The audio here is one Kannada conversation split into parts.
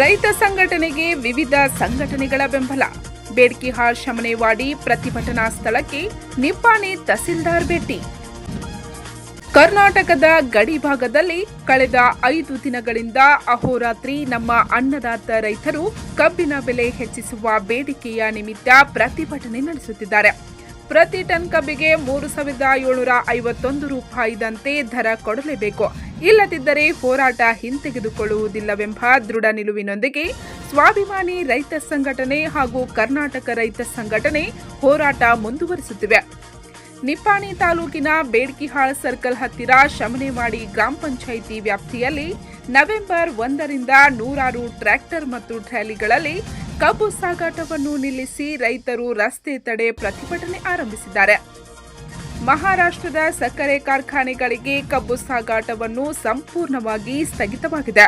ರೈತ ಸಂಘಟನೆಗೆ ವಿವಿಧ ಸಂಘಟನೆಗಳ ಬೆಂಬಲ. ಬೇಡ್ಕಿಹಾಳ್ ಶಮನೆವಾಡಿ ಪ್ರತಿಭಟನಾ ಸ್ಥಳಕ್ಕೆ ನಿಪ್ಪಾಣಿ ತಹಸೀಲ್ದಾರ್ ಭೇಟಿ. ಕರ್ನಾಟಕದ ಗಡಿ ಭಾಗದಲ್ಲಿ ಕಳೆದ ಐದು ದಿನಗಳಿಂದ ಅಹೋರಾತ್ರಿ ನಮ್ಮ ಅನ್ನದಾತ ರೈತರು ಕಬ್ಬಿನ ಬೆಲೆ ಹೆಚ್ಚಿಸುವ ಬೇಡಿಕೆಯ ನಿಮಿತ್ತ ಪ್ರತಿಭಟನೆ ನಡೆಸುತ್ತಿದ್ದಾರೆ. ಪ್ರತಿ ಟನ್ ಕಬ್ಬಿಗೆ ಮೂರು ಸಾವಿರದ ಏಳ್ನೂರ ಐವತ್ತೊಂದು ರೂಪಾಯಿದಂತೆ ದರ ಕೊಡಲೇಬೇಕು. ಇಲ್ಲದಿದ್ದರೆ ಹೋರಾಟ ಹಿಂತೆಗೆದುಕೊಳ್ಳುವುದಿಲ್ಲವೆಂಬ ದೃಢ ನಿಲುವಿನೊಂದಿಗೆ ಸ್ವಾಭಿಮಾನಿ ರೈತ ಸಂಘಟನೆ ಹಾಗೂ ಕರ್ನಾಟಕ ರೈತ ಸಂಘಟನೆ ಹೋರಾಟ ಮುಂದುವರಿಸುತ್ತಿವೆ. ನಿಪ್ಪಾಣಿ ತಾಲೂಕಿನ ಬೇಡ್ಕಿಹಾಳ್ ಸರ್ಕಲ್ ಹತ್ತಿರ ಶಮನೆವಾಡಿ ಗ್ರಾಮ ಪಂಚಾಯಿತಿ ವ್ಯಾಪ್ತಿಯಲ್ಲಿ ನವೆಂಬರ್ ಒಂದರಿಂದ ನೂರಾರು ಟ್ರ್ಯಾಕ್ಟರ್ ಮತ್ತು ಟ್ರಾಲಿಗಳಲ್ಲಿ ಕಬ್ಬು ಸಾಗಾಟವನ್ನು ನಿಲ್ಲಿಸಿ ರೈತರು ರಸ್ತೆ ತಡೆ ಪ್ರತಿಭಟನೆ ಆರಂಭಿಸಿದ್ದಾರೆ. ಮಹಾರಾಷ್ಟ್ರದ ಸಕ್ಕರೆ ಕಾರ್ಖಾನೆಗಳಿಗೆ ಕಬ್ಬು ಸಾಗಾಟವನ್ನು ಸಂಪೂರ್ಣವಾಗಿ ಸ್ಥಗಿತವಾಗಿದೆ.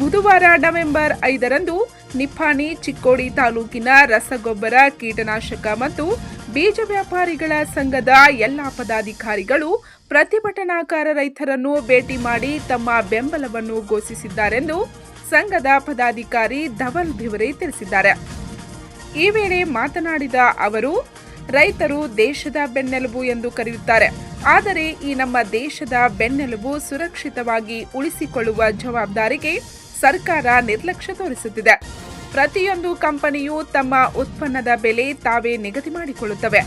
ಬುಧವಾರ ನವೆಂಬರ್ ಐದರಂದು ನಿಫಾನಿ ಚಿಕ್ಕೋಡಿ ತಾಲೂಕಿನ ರಸಗೊಬ್ಬರ, ಕೀಟನಾಶಕ ಮತ್ತು ಬೀಜ ವ್ಯಾಪಾರಿಗಳ ಸಂಘದ ಎಲ್ಲಾ ಪದಾಧಿಕಾರಿಗಳು ಪ್ರತಿಭಟನಾಕಾರ ರೈತರನ್ನು ಭೇಟಿ ಮಾಡಿ ತಮ್ಮ ಬೆಂಬಲವನ್ನು ಘೋಷಿಸಿದ್ದಾರೆಂದು ಸಂಘದ ಪದಾಧಿಕಾರಿ ಧವಲ್ ಭಿವರೆ ತಿಳಿಸಿದ್ದಾರೆ. ಈ ವೇಳೆ ಮಾತನಾಡಿದ ಅವರು, ರೈತರು ದೇಶದ ಬೆನ್ನೆಲುಬು ಎಂದು ಕರೆಯುತ್ತಾರೆ. ಆದರೆ ಈ ನಮ್ಮ ದೇಶದ ಬೆನ್ನೆಲುಬು ಸುರಕ್ಷಿತವಾಗಿ ಉಳಿಸಿಕೊಳ್ಳುವ ಜವಾಬ್ದಾರಿಗೆ ಸರ್ಕಾರ ನಿರ್ಲಕ್ಷ್ಯ ತೋರಿಸುತ್ತಿದೆ. ಪ್ರತಿಯೊಂದು ಕಂಪನಿಯು ತಮ್ಮ ಉತ್ಪನ್ನದ ಬೆಲೆ ತಾವೇ ನಿಗದಿ ಮಾಡಿಕೊಳ್ಳುತ್ತವೆ.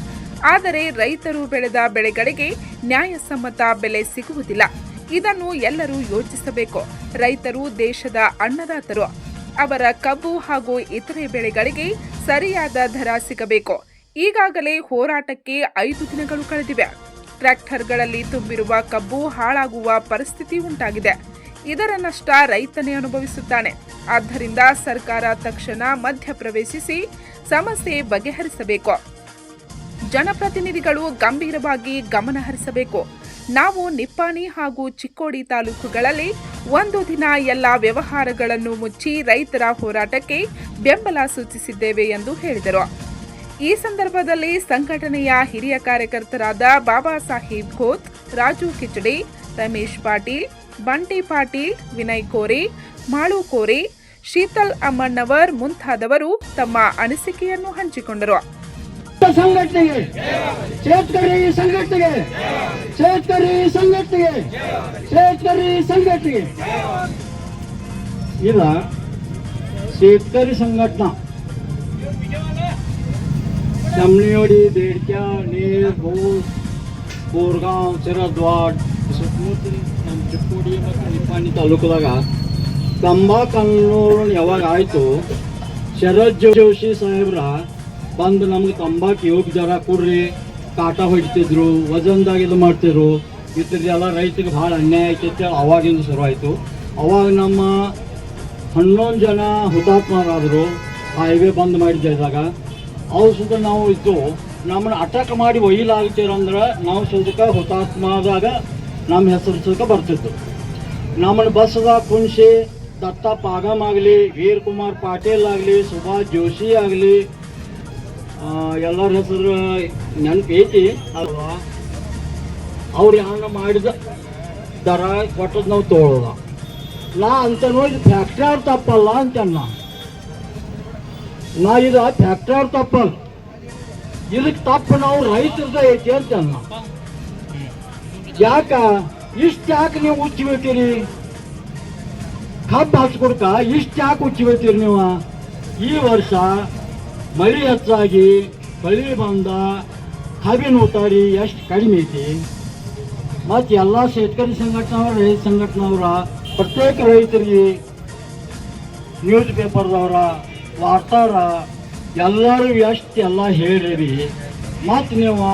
ಆದರೆ ರೈತರು ಬೆಳೆದ ಬೆಳೆಗಳಿಗೆ ನ್ಯಾಯಸಮ್ಮತ ಬೆಲೆ ಸಿಗುವುದಿಲ್ಲ. ಇದನ್ನು ಎಲ್ಲರೂ ಯೋಚಿಸಬೇಕು. ರೈತರು ದೇಶದ ಅನ್ನದಾತರು. ಅವರ ಕಬ್ಬು ಹಾಗೂ ಇತರೆ ಬೆಳೆಗಳಿಗೆ ಸರಿಯಾದ ದರ ಸಿಗಬೇಕು. ಈಗಾಗಲೇ ಹೋರಾಟಕ್ಕೆ ಐದು ದಿನಗಳು ಕಳೆದಿವೆ. ಟ್ರ್ಯಾಕ್ಟರ್ಗಳಲ್ಲಿ ತುಂಬಿರುವ ಕಬ್ಬು ಹಾಳಾಗುವ ಪರಿಸ್ಥಿತಿ ಉಂಟಾಗಿದೆ. ಇದರ ನಷ್ಟ ರೈತನೇ ಅನುಭವಿಸುತ್ತಾನೆ. ಆದ್ದರಿಂದ ಸರ್ಕಾರ ತಕ್ಷಣ ಮಧ್ಯಪ್ರವೇಶಿಸಿ ಸಮಸ್ಯೆ ಬಗೆಹರಿಸಬೇಕು. ಜನಪ್ರತಿನಿಧಿಗಳು ಗಂಭೀರವಾಗಿ ಗಮನ ಹರಿಸಬೇಕು ನಾವು ನಿಪ್ಪಾಣಿ ಹಾಗೂ ಚಿಕ್ಕೋಡಿ ತಾಲೂಕುಗಳಲ್ಲಿ ಒಂದು ದಿನ ಎಲ್ಲ ವ್ಯವಹಾರಗಳನ್ನು ಮುಚ್ಚಿ ರೈತರ ಹೋರಾಟಕ್ಕೆ ಬೆಂಬಲ ಸೂಚಿಸಿದ್ದೇವೆ ಎಂದು ಹೇಳಿದರು. ಈ ಸಂದರ್ಭದಲ್ಲಿ ಸಂಘಟನೆಯ ಹಿರಿಯ ಕಾರ್ಯಕರ್ತರಾದ ಬಾಬಾ ಸಾಹೇಬ್ ಘೋತ್ ರಾಜು ಕಿಚಡಿ, ರಮೇಶ್ ಪಾಟೀಲ್, ಬಂಟಿ ಪಾಟೀಲ್, ವಿನಯ್ ಕೋರಿ, ಮಾಳು ಕೋರಿ, ಶೀತಲ್ ಅಮ್ಮಣ್ಣವರ್ ಮುಂತಾದವರು ತಮ್ಮ ಅನಿಸಿಕೆಯನ್ನು ಹಂಚಿಕೊಂಡರು. ಸಂಘಟನೆಗೆ. ಚೇತಕರಿ ಸಂಘಟನೆಗೆ. ಚೇತಕರಿ ಸಂಘಟನೆಗೆ. ಚೇತಕರಿ ಸಂಘಟನೆಗೆ. ಈಗ शेतकरी संघटना जमणीवाडी देडक्या नेर भोस ಕೋರಗಾಂವ್ ಸಿರದ್ವಾಡ್ ಸುತ್ತಮುತ್ತ ನಮ್ಮ ಚಿಕ್ಕೋಡಿ ಮತ್ತು ನಿಪ್ಪಾಣಿ ತಾಲೂಕದಾಗ ಕಂಬಾ ಕಾನೂನು ಯಾವಾಗ ಆಯಿತು ಶರದ್ ಜೋಶಿ ಸಾಹೇಬ್ರ ಬಂದು ನಮ್ಗೆ ತಂಬಾಕು ಯೋಗ ಜರ ಕೊಡ್ರಿ, ಕಾಟ ಹೊಡಿತಿದ್ರು, ವಜನ್ದಾಗ ಇದು ಮಾಡ್ತಿದ್ರು. ಇದ್ರದ್ದೆಲ್ಲ ರೈತರಿಗೆ ಭಾಳ ಅನ್ಯಾಯ ಹೇಳಿ ಅವಾಗಿಂದ ಶುರು ಆಯಿತು ಅವಾಗ ನಮ್ಮ ಹನ್ನೊಂದು ಜನ ಹುತಾತ್ಮರಾದರು ಹೈವೇ ಬಂದ್ ಮಾಡಿದ್ದಾಗ ಅವ್ರು ಸುತ್ತ ನಾವು ಇತ್ತು ನಮ್ಮನ್ನ ಅಟ್ಯಾಕ್ ಮಾಡಿ ಒಯ್ಯಲಾಗ್ತಿರಂದ್ರೆ ನಾವು ಸುದಕ ಹುತಾತ್ಮದಾಗ ನಮ್ಮ ಹೆಸರು ಸುದಕ ಬರ್ತಿತ್ತು. ನಮ್ಮನ್ನ ಬಸ್ಸದ ಕುಂಶಿ ದತ್ತ ಪಾಗಮ್ ಆಗಲಿ ವೀರ್ ಕುಮಾರ್ ಪಾಟೀಲ್ ಆಗಲಿ, ಸುಭಾಷ್ ಜೋಶಿ ಆಗಲಿ ಎಲ್ಲರ ಹೆಸರು ನೆನಪು ಐತಿ. ಅಲ್ವಾ? ಅವ್ರು ಯಾರನ್ನ ಮಾಡಿದ ದರ ಕೊಟ್ಟದ್ ನಾವು ತೊಗೊಳೋದ ನಾ ಅಂತ ನೋಡಿ ಫ್ಯಾಕ್ಟ್ರಿ ತಪ್ಪಲ್ಲ ಅಂತ ನಾ. ನಾ ಇದು ಫ್ಯಾಕ್ಟ್ರಿ ತಪ್ಪಲ್ಲ. ಇದಕ್ಕೆ ತಪ್ಪು ನಾವು ರೈತರದ ಐತಿ ಅಂತ ಯಾಕ? ಇಷ್ಟು ಯಾಕೆ ನೀವು ಉಚ್ಚಿಬೇತೀರಿ ಕಬ್ಬು ಹಚ್ಕೊಡ್ಕ ಇಷ್ಟು ಯಾಕೆ ಉಚ್ಚಿಬೇತೀರಿ ನೀವು? ಈ ವರ್ಷ ಮಳೆ ಹೆಚ್ಚಾಗಿ ಮಳೆ ಬಂದ ಕಬ್ಬಿನ ಉತ್ತಾರಿ ಎಷ್ಟು ಕಡಿಮೆ ಐತಿ. ಮತ್ತು ಎಲ್ಲ ಶೇತ್ಕರಿ ಸಂಘಟನೆಯವ್ರ ರೈತ ಸಂಘಟನೆಯವರ ಪ್ರತ್ಯೇಕ ರೈತರಿಗೆ ನ್ಯೂಸ್ ಪೇಪರ್ದವರ ವಾರ್ತಾರ, ಎಲ್ಲರೂ ಎಷ್ಟು ಎಲ್ಲ ಹೇಳಿರಿ. ಮತ್ತು ನೀವು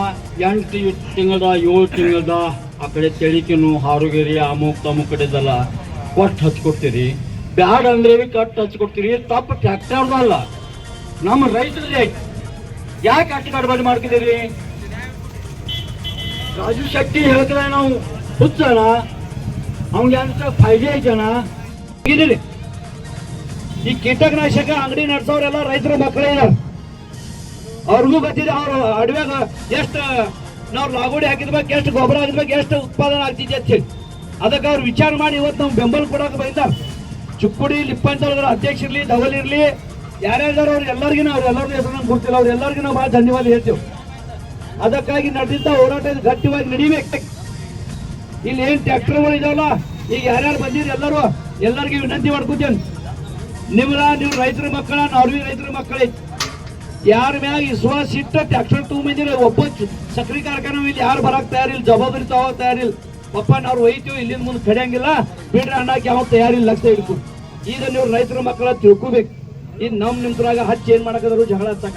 ಎಂಟು ತಿಂಗಳದ, ಏಳು ತಿಂಗಳದ ಆ ಕಡೆ ತೆಳಿಕೆನು ಹಾರುಗೇರಿ ಅಮುಕ್ ತಮುಕ್ ಕಡೆದೆಲ್ಲ ಕೊಟ್ಟು ಹಚ್ಕೊಡ್ತೀರಿ. ಬ್ಯಾಡ ಅಂದ್ರೆ ಕಟ್ಟು ಹಚ್ಕೊಡ್ತೀರಿ. ತಪ್ಪು ಫ್ಯಾಕ್ಟ್ರಿ ನಮ್ಮ ಆಯ್ತು. ಯಾಕೆ ಅಷ್ಟು ಕಡಬಾಡಿ ಮಾಡ್ತಿದ್ದೀರಿ? ರಾಜು ಶೆಟ್ಟಿ ಹೇಳ್ತಾರೆ ನಾವು, ಹುಚ್ಚಣ. ಅವ್ನಿಗೆ ಅಂತ ಫೈದೆ ಐತಣ ಇದ್ದೀರಿ ಈ ಕೀಟಕನಾಶಕ ಅಂಗಡಿ ನಡೆಸೋರೆಲ್ಲ ರೈತರ ಮಕ್ಕಳೇ. ಇದ್ದಾರೆ ಅವ್ರಿಗೂ ಗೊತ್ತಿದೆ, ಅವ್ರ ಅಡವ್ಯಾಗ ಎಷ್ಟು ನಾವು ಲಾಗೋಡಿ ಹಾಕಿದ್ಬೇಕು ಎಷ್ಟು ಗೊಬ್ಬರ ಹಾಕಿದ್ಬೇಕು ಎಷ್ಟು ಉತ್ಪಾದನೆ ಆಗ್ತಿದೆ ಅಂತ ಹೇಳಿ. ಅದಕ್ಕೆ ಅವ್ರು ವಿಚಾರ ಮಾಡಿ ಇವತ್ತು ನಾವು ಬೆಂಬಲ ಕೊಡೋಕೆ ಬೈತಾರೆ ಚುಕ್ಕುಡಿ ಲಿಪ್ಪಂತ ಅಧ್ಯಕ್ಷ ಇರ್ಲಿ, ಧವಲ್ ಇರ್ಲಿ ಯಾರ್ಯಾರು ಅವ್ರು ಎಲ್ಲರಿಗೂ ಅವ್ರು ಎಲ್ಲರಿಗೂ ಹೆಸರು ಗೊತ್ತಿಲ್ಲ, ಅವ್ರ ಎಲ್ಲರಿಗೂ ನಾವು ಭಾಳ ಧನ್ಯವಾದ ಹೇಳ್ತೇವೆ. ಅದಕ್ಕಾಗಿ ನಡೆದಿದ್ದ ಹೋರಾಟ ಇದು ಗಟ್ಟಿಯಾಗಿ ನಡಿಬೇಕು. ಇಲ್ಲಿ ಏನು ಟ್ಯಾಕ್ಟರ್ಗಳು ಇದಾವಲ್ಲ, ಈಗ ಯಾರ್ಯಾರು ಬಂದಿದ್ರು ಎಲ್ಲರೂ ಎಲ್ಲರಿಗೂ ವಿನಂತಿ ಮಾಡ್ಕೊತೇನೆ. ನಿಮ್ಮ ನೀವು ರೈತರ ಮಕ್ಕಳ, ನಾರ್ವಿ ರೈತರ ಮಕ್ಕಳೇ, ಯಾರ ಮ್ಯಾಗ ವಿಶ್ವಾಸ ಇಟ್ಟ ಟ್ಯಾಕ್ಟರ್ ತಗೊಂಬಂದಿರ ಒಬ್ಬ ಸಕ್ರಿ ಕಾರ್ಖಾನೆ ಇಲ್ಲಿ ಯಾರು ಬರಕ್ ತಯಾರಿಲ್ಲ, ಜವಾಬ್ದಾರಿ ತಗೋ ತಯಾರಿಲ್ಲ. ಪಪ್ಪ, ನಾವು ಒಯ್ತೀವಿ ಇಲ್ಲಿಂದ ಮುಂದೆ ಕಡಿಯಂಗಿಲ್ಲ. ಬಿಡ್ರಿ ಅಣ್ಣಕ್ಕೆ ಯಾವ ತಯಾರಿಲ್ಲ, ಲಕ್ಷ ಹಿಡ್ಕು ಈಗ ನೀವು ರೈತರ ಮಕ್ಕಳ ತಿಳ್ಕೊಬೇಕು. ಈಗ ನಮ್ ನಿಂತರಾಗ ಹಚ್ಚಿ ಏನ್ ಮಾಡಕದ್ರು ಜಗಳ ಹಚ್ಚಾಕ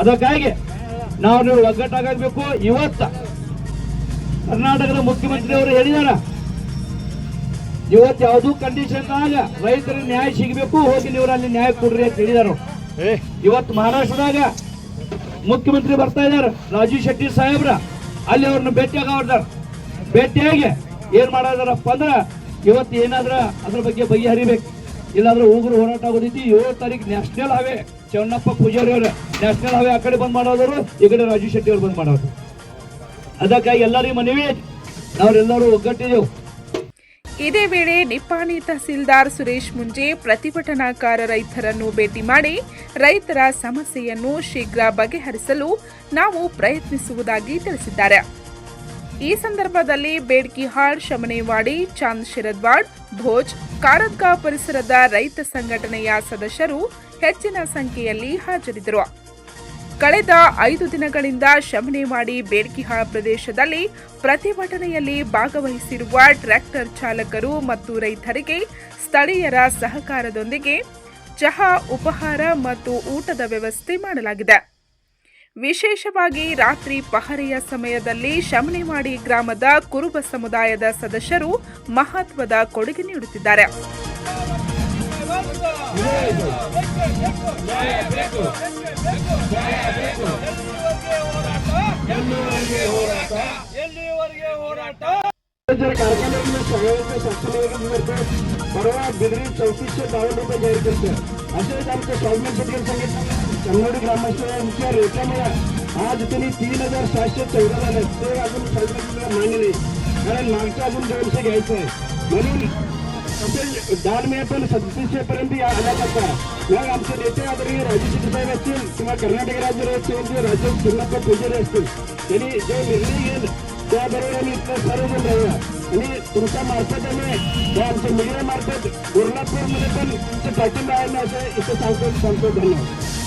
ಅದಕ್ಕಾಗಿ ನಾವು ನೀವು ಒಗ್ಗಟ್ಟಾಗಬೇಕು. ಇವತ್ತ ಕರ್ನಾಟಕದ ಮುಖ್ಯಮಂತ್ರಿ ಅವರು ಹೇಳಿದಾರ ಇವತ್ತು ಯಾವುದೂ ಕಂಡೀಷನ್ ಆಗ ರೈತರ ನ್ಯಾಯ ಸಿಗಬೇಕು ಹೋಗಿ ನೀವು ಅಲ್ಲಿ ನ್ಯಾಯ ಕೊಡ್ರಿ ಅಂತ ಹೇಳಿದಾರ. ಇವತ್ತು ಮಹಾರಾಷ್ಟ್ರದಾಗ ಮುಖ್ಯಮಂತ್ರಿ ಬರ್ತಾ ಇದ್ದಾರೆ ರಾಜೀವ್ ಶೆಟ್ಟಿ ಸಾಹೇಬ್ರ. ಅಲ್ಲಿ ಅವ್ರನ್ನ ಭೇಟಿಯಾಗ ಅವ್ರದಾರ. ಭೇಟಿಯಾಗಿ ಏನ್ ಮಾಡದಾರಪ್ಪ ಅಂದ್ರ ಇವತ್ತು ಏನಾದ್ರ ಅದ್ರ ಬಗ್ಗೆ ಬಗೆಹರಿಬೇಕು. ಇಲ್ಲಾಂದ್ರೆ ಉಗ್ರ ಹೋರಾಟ ಆಗೋದೈತಿ. ಏಳು ತಾರೀಕು ನ್ಯಾಷನಲ್ ಹಾವೆ ಚನ್ನಪ್ಪ ಪೂಜಾರಿ ಅವರು. ನ್ಯಾಷನಲ್ ಹಾವೆ ಆ ಕಡೆ ಬಂದ್ ಮಾಡೋದ್ರು ಈ ಕಡೆ ರಾಜೀವ್ ಶೆಟ್ಟಿ ಅವರು ಬಂದ್ ಮಾಡೋದು ಅದಕ್ಕಾಗಿ ಎಲ್ಲರಿಗೂ ಮನವಿ, ನಾವೆಲ್ಲರೂ ಒಗ್ಗಟ್ಟಿದೆವು. ಇದೇ ವೇಳೆ ನಿಪ್ಪಾಣಿ ತಹಸೀಲ್ದಾರ್ ಸುರೇಶ್ ಮುಂಜೆ ಪ್ರತಿಭಟನಾಕಾರ ರೈತರನ್ನು ಭೇಟಿ ಮಾಡಿ ರೈತರ ಸಮಸ್ಯೆಯನ್ನು ಶೀಘ್ರ ಬಗೆಹರಿಸಲು ನಾವು ಪ್ರಯತ್ನಿಸುವುದಾಗಿ ತಿಳಿಸಿದ್ದಾರೆ. ಈ ಸಂದರ್ಭದಲ್ಲಿ ಬೇಡ್ಕಿಹಾಳ್, ಶಮನೇವಾಡಿ, ಚಾಂದ್ ಶಿರದ್ವಾಡ್, ಭೋಜ್ ಕಾರದ್ಗ ಪರಿಸರದ ರೈತ ಸಂಘಟನೆಯ ಸದಸ್ಯರು ಹೆಚ್ಚಿನ ಸಂಖ್ಯೆಯಲ್ಲಿ ಹಾಜರಿದ್ದರು. ಕಳೆದ ಐದು ದಿನಗಳಿಂದ ಶಮನೇವಾಡಿ ಬೇಡ್ಕಿಹಾಳ ಪ್ರದೇಶದಲ್ಲಿ ಪ್ರತಿಭಟನೆಯಲ್ಲಿ ಭಾಗವಹಿಸಿರುವ ಟ್ರ್ಯಾಕ್ಟರ್ ಚಾಲಕರು ಮತ್ತು ರೈತರಿಗೆ ಸ್ಥಳೀಯರ ಸಹಕಾರದೊಂದಿಗೆ ಚಹಾ ಉಪಹಾರ ಮತ್ತು ಊಟದ ವ್ಯವಸ್ಥೆ ಮಾಡಲಾಗಿದೆ. ವಿಶೇಷವಾಗಿ ರಾತ್ರಿ ಪಹರೆಯ ಸಮಯದಲ್ಲಿ ಶಮನೇವಾಡಿ ಗ್ರಾಮದ ಕುರುಬ ಸಮುದಾಯದ ಸದಸ್ಯರು ಮಹತ್ವದ ಕೊಡುಗೆ ನೀಡುತ್ತಿದ್ದಾರೆ जर कारखान्यातल्या सगळ्यांच्या शासनावर परवा बिदरी चौतीसशे बावन्न रुपये जाहीर करतं असेच आमच्या स्वामी शेट्टी सांगितलं कन्नडी ग्रामस्थांच्या रेटामुळे आज त्यांनी तीन हजार सातशे चौदा झाले. ते अजून सरकारला मान्य नाही. कारण मागचं अजून दोनशे घ्यायचं आहे. म्हणून तसेच दानमे पण सदतीसशे पर्यंत या आला मग आमचे नेते आदरणीय राजू साहेब असतील किंवा कर्नाटक राज्य राज्य राज्य चिन्नप्पा पुजारी असतील त्यांनी जो निर्णय घेईल त्याबरोबर आम्ही इथलं सर्वजण राहूया. आणि तुमच्या मार्फत आम्ही त्या आमच्या मीडिया मार्फत पण तुमचं पाठिंबा आहे ना असं इथं सांगतो सांगतो धन्यवाद.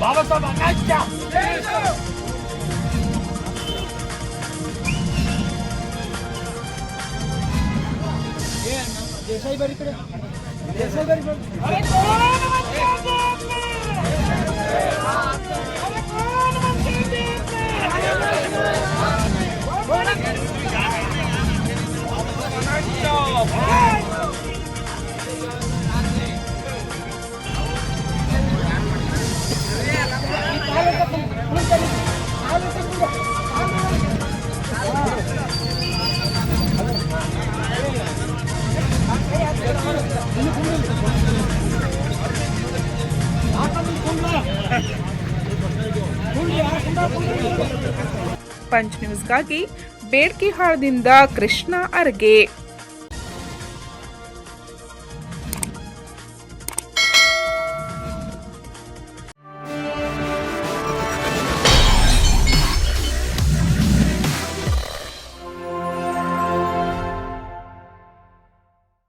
बाबासाहेब आंबेडकर देसाई बरीकडे देसाई बरीकडे ಪಂಚ್ ನ್ಯೂಸ್ಗಾಗಿ ಬೇಡ್ಕಿಹಾಳದಿಂದ ಕೃಷ್ಣ ಅರ್ಗೆ.